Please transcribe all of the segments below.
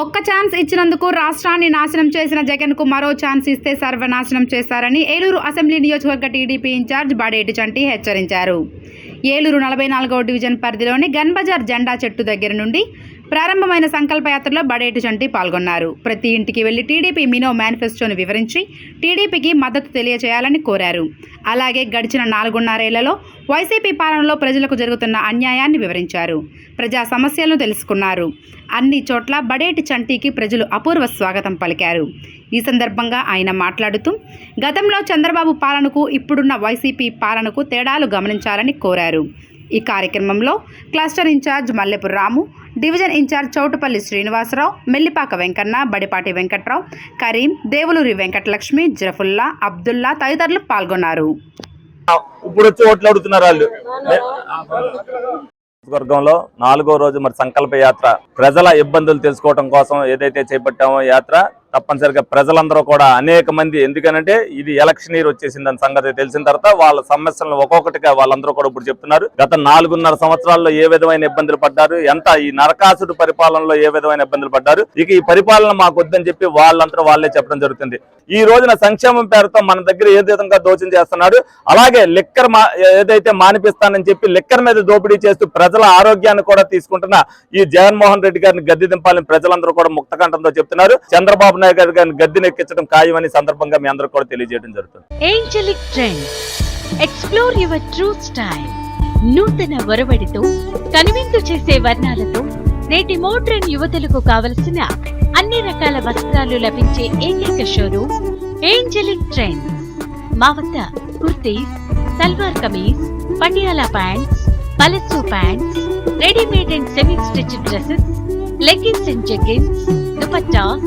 ఒక్క ఛాన్స్ ఇచ్చినందుకు రాష్ట్రాన్ని నాశనం చేసిన జగన్కు మరో ఛాన్స్ ఇస్తే సర్వనాశనం చేస్తారని ఏలూరు అసెంబ్లీ నియోజకవర్గ టీడీపీ ఇన్ఛార్జ్ బాడేటి చంటి హెచ్చరించారు. ఏలూరు నలభై నాలుగవ డివిజన్ పరిధిలోని గన్ బజార్ జెండా చెట్టు దగ్గర నుండి ప్రారంభమైన సంకల్పయాత్రలో బడేటి చంటి పాల్గొన్నారు. ప్రతి ఇంటికి వెళ్ళి టీడీపీ మినో మేనిఫెస్టోను వివరించి టీడీపీకి మద్దతు తెలియజేయాలని కోరారు. అలాగే గడిచిన నాలుగున్నరేళ్ళలో వైసీపీ పాలనలో ప్రజలకు జరుగుతున్న అన్యాయాన్ని వివరించారు. ప్రజా సమస్యలను తెలుసుకున్నారు. అన్ని చోట్ల బడేటి చంటికి ప్రజలు అపూర్వ స్వాగతం పలికారు. ఈ సందర్భంగా ఆయన మాట్లాడుతూ గతంలో చంద్రబాబు పాలనకు ఇప్పుడున్న వైసీపీ పాలనకు తేడాలు గమనించాలని కోరారు. ఈ కార్యక్రమంలో cluster incharge Mallepu Ramu division incharge Choutupalli Srinivasarao Mellipaka Venkanna Badipati Venkatrao Karim Devuluri Venkatalakshmi Zarafulla Abdulla తదితరులు పాల్గొన్నారు. ఇప్పుడు వచ్చి ఓట్లు అడుగుతున్నారు వాళ్ళు. వర్గంలో నాలుగో రోజు మరి సంకల్ప యాత్ర. ప్రజల ఇబ్బందులు తెలుసుకోవడం కోసం ఏదైతే చేపట్టామో యాత్ర తప్పనిసరిగా ప్రజలందరూ కూడా అనేక మంది. ఎందుకనంటే ఇది ఎలక్షన్ ఇయర్ వచ్చేసిందని సంగతి తెలిసిన తర్వాత వాళ్ళ సమస్యలను ఒక్కొక్కటిగా వాళ్ళందరూ కూడా ఇప్పుడు చెప్తున్నారు. గత నాలుగున్నర సంవత్సరాల్లో ఏ విధమైన ఇబ్బందులు పడ్డారు? ఎంత ఈ నరకాసుడు పరిపాలనలో ఏ విధమైన ఇబ్బందులు పడ్డారు? ఇక ఈ పరిపాలన మాకు వద్దని చెప్పి వాళ్ళంతా వాళ్ళే చెప్పడం జరుగుతుంది. ఈ రోజున సంక్షేమం పేరుతో మన దగ్గర ఏ విధంగా దోచం చేస్తున్నాడు? అలాగే లిక్కర్ మా ఏదైతే మానిపిస్తానని చెప్పి లిక్కర్ మీద దోపిడీ చేస్తూ ప్రజల ఆరోగ్యాన్ని కూడా తీసుకుంటున్న ఈ జగన్మోహన్ రెడ్డి గారిని గద్దె దింపాలని ప్రజలందరూ కూడా ముక్తకంఠంతో చెప్తున్నారు. చంద్రబాబు నాయుడు గారి గారిని గద్దెనెక్కించడం ఖాయమని సందర్భంగా మీ అందరూ కూడా తెలియజేయడం జరుగుతుంది. Angelic trends explore your true style నూతన ఒరవడితో కనువిందు చేసే వర్ణాలతో నేటి మోడ్రన్ యువతలకు కావలసిన అన్ని రకాల వస్త్రాలు లభించే ఏకైక షోరూమ్ ఏంజలిక్ ట్రెండ్స్ మా వద్ద kurtis salwar kameez Patiala pants palazzo pants readymade and semi stitch dresses leggings and jeggings dupattas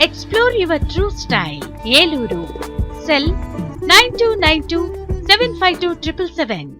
Explore your true style. Yeluru. Cell 9292 752 777.